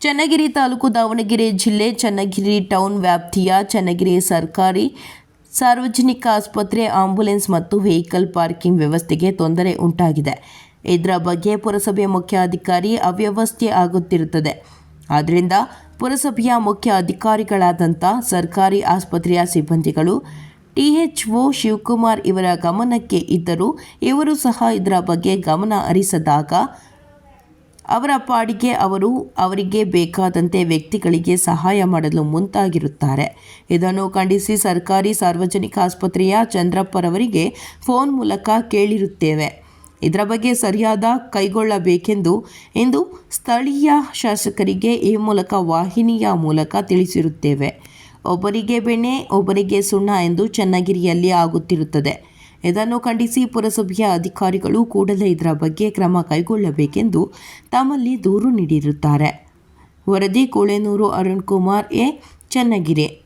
ಚನ್ನಗಿರಿ ತಾಲೂಕು ದಾವಣಗೆರೆ ಜಿಲ್ಲೆ, ಚನ್ನಗಿರಿ ಟೌನ್ ವ್ಯಾಪ್ತಿಯ ಚನ್ನಗಿರಿ ಸರ್ಕಾರಿ ಸಾರ್ವಜನಿಕ ಆಸ್ಪತ್ರೆ ಆಂಬ್ಯುಲೆನ್ಸ್ ಮತ್ತು ವೆಹಿಕಲ್ ಪಾರ್ಕಿಂಗ್ ವ್ಯವಸ್ಥೆಗೆ ತೊಂದರೆ ಉಂಟಾಗಿದೆ. ಇದರ ಬಗ್ಗೆ ಪುರಸಭೆ ಮುಖ್ಯ ಅಧಿಕಾರಿ ಅವ್ಯವಸ್ಥೆ ಆಗುತ್ತಿರುತ್ತದೆ. ಆದ್ದರಿಂದ ಪುರಸಭೆಯ ಮುಖ್ಯ ಅಧಿಕಾರಿಗಳಾದಂಥ ಸರ್ಕಾರಿ ಆಸ್ಪತ್ರೆಯ ಸಿಬ್ಬಂದಿಗಳು ಟಿಎಚ್ಒ ಶಿವಕುಮಾರ್ ಇವರ ಗಮನಕ್ಕೆ ಇದ್ದರೂ ಇವರು ಸಹ ಇದರ ಬಗ್ಗೆ ಗಮನ ಹರಿಸದಾಗ ಅವರ ಪಾಡಿಗೆ ಅವರು ಅವರಿಗೆ ಬೇಕಾದಂತೆ ವ್ಯಕ್ತಿಗಳಿಗೆ ಸಹಾಯ ಮಾಡಲು ಮುಂತಾಗಿರುತ್ತಾರೆ ಇದನ್ನು ಖಂಡಿಸಿ ಸರ್ಕಾರಿ ಸಾರ್ವಜನಿಕ ಆಸ್ಪತ್ರೆಯ ಚಂದ್ರಪ್ಪರವರಿಗೆ ಫೋನ್ ಮೂಲಕ ಕೇಳಿರುತ್ತೇವೆ. ಇದರ ಬಗ್ಗೆ ಸರಿಯಾದ ಕೈಗೊಳ್ಳಬೇಕೆಂದು ಇಂದು ಸ್ಥಳೀಯ ಶಾಸಕರಿಗೆ ಈ ಮೂಲಕ ವಾಹಿನಿಯ ಮೂಲಕ ತಿಳಿಸಿರುತ್ತೇವೆ. ಒಬ್ಬರಿಗೆ ಬೆಣ್ಣೆ, ಒಬ್ಬರಿಗೆ ಸುಣ್ಣ ಎಂದು ಚನ್ನಗಿರಿಯಲ್ಲಿ ಆಗುತ್ತಿರುತ್ತದೆ. ಇದನ್ನು ಖಂಡಿಸಿ ಪುರಸಭೆಯ ಅಧಿಕಾರಿಗಳು ಕೂಡಲೇ ಇದರ ಬಗ್ಗೆ ಕ್ರಮ ಕೈಗೊಳ್ಳಬೇಕೆಂದು ತಮ್ಮಲ್ಲಿ ದೂರು ನೀಡಿರುತ್ತಾರೆ. ವರದಿ, ಕೋಳೆನೂರು, ಅರುಣ್ ಕುಮಾರ್ ಎ, ಚನ್ನಗಿರಿ.